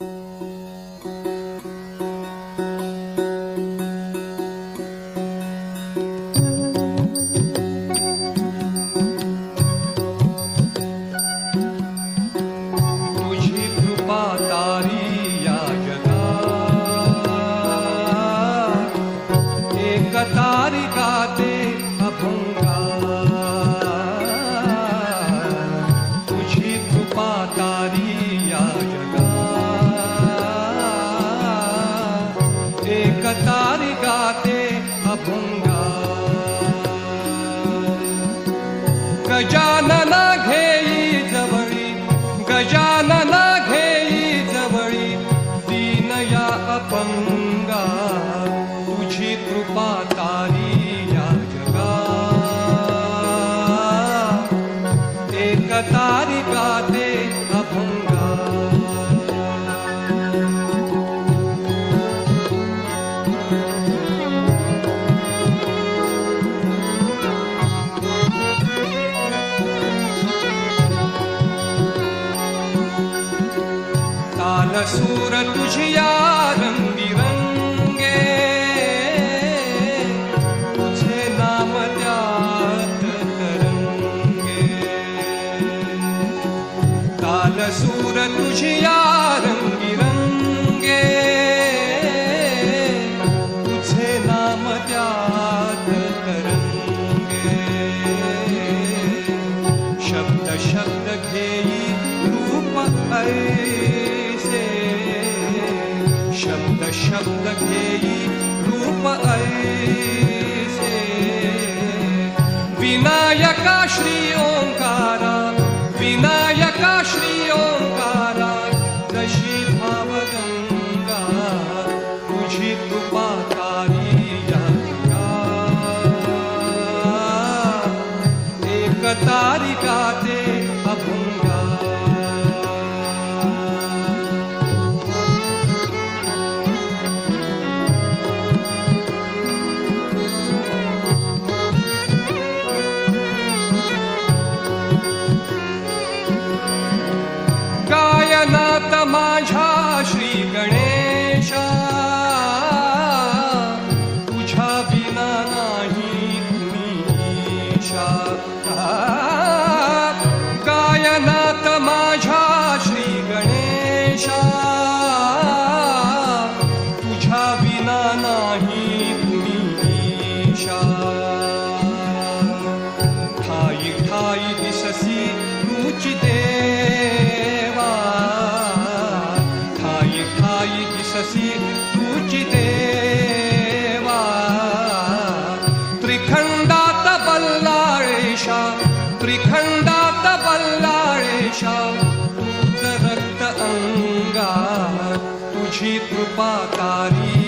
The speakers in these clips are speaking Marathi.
Música सूरत सूर तुझ्या रंगिरंगे मुझे नाम त्यात तरंगे. काल सूर तुझ्या रंग घेई रूप विनायका श्री ओंकारा विनायका श्री ओंकारा जशी भावगंगा तुझी तुपाकारी एकतारिका ते तुझी कृपाकारी.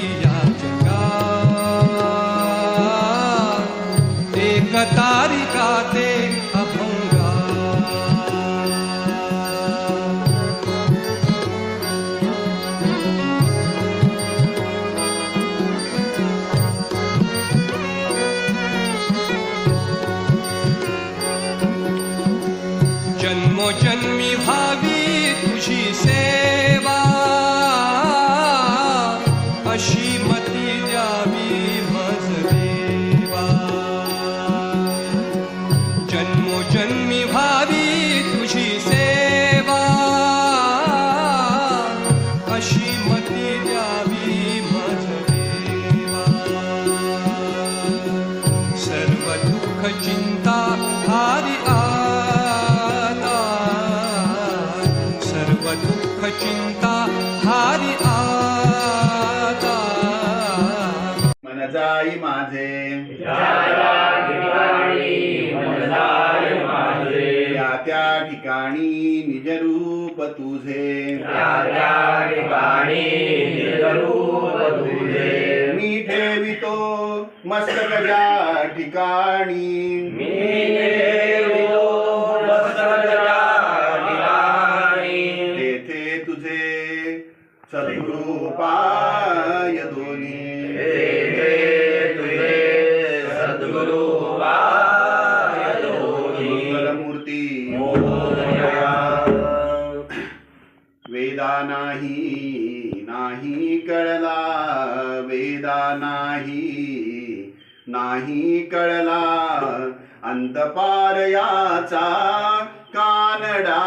जाई माझे. या त्या ठिकाणी निजरूप तुझे. मी ठेवितो मस्तक ठिकाणी. कळला वेदा नाही नाही कळला अंतपार याचा कानडा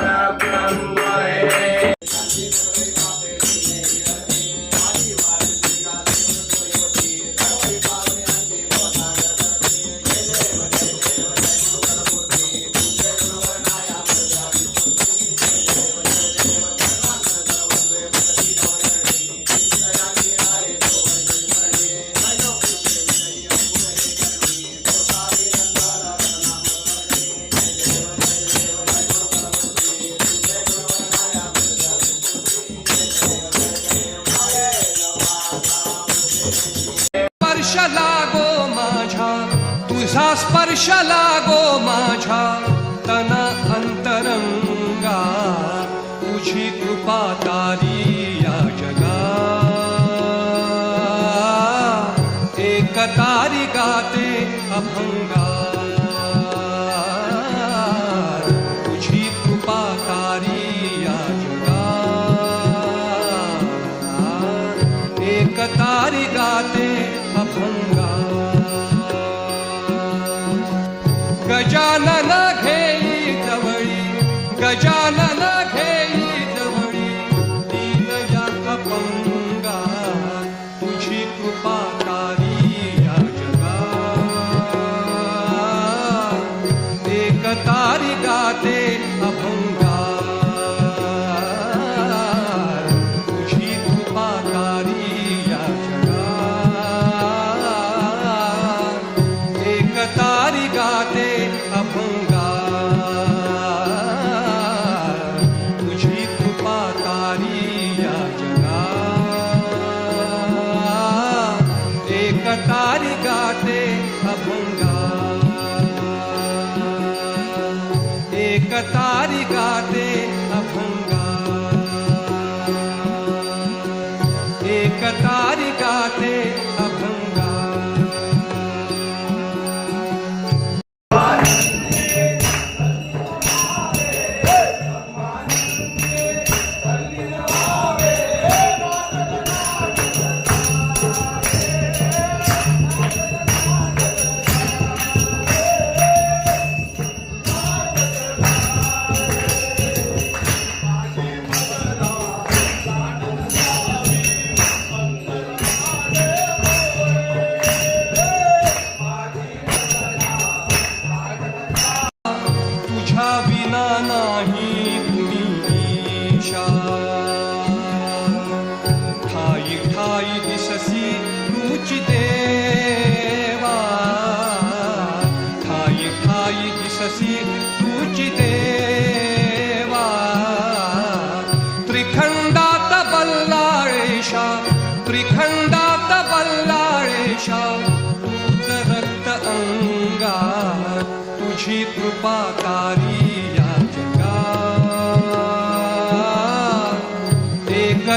Parabéns. तन अंतरंगा तुझी कृपा तारी या जगा। एक तारी गाते अभंगा। तुझी कृपा या जगा। एक तारी गाते अभंगा। 야.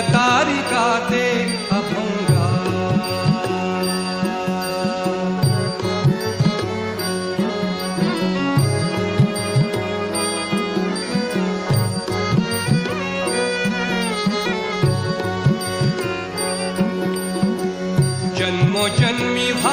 तारिका ते अभंगा। जन्मो जन्मी भा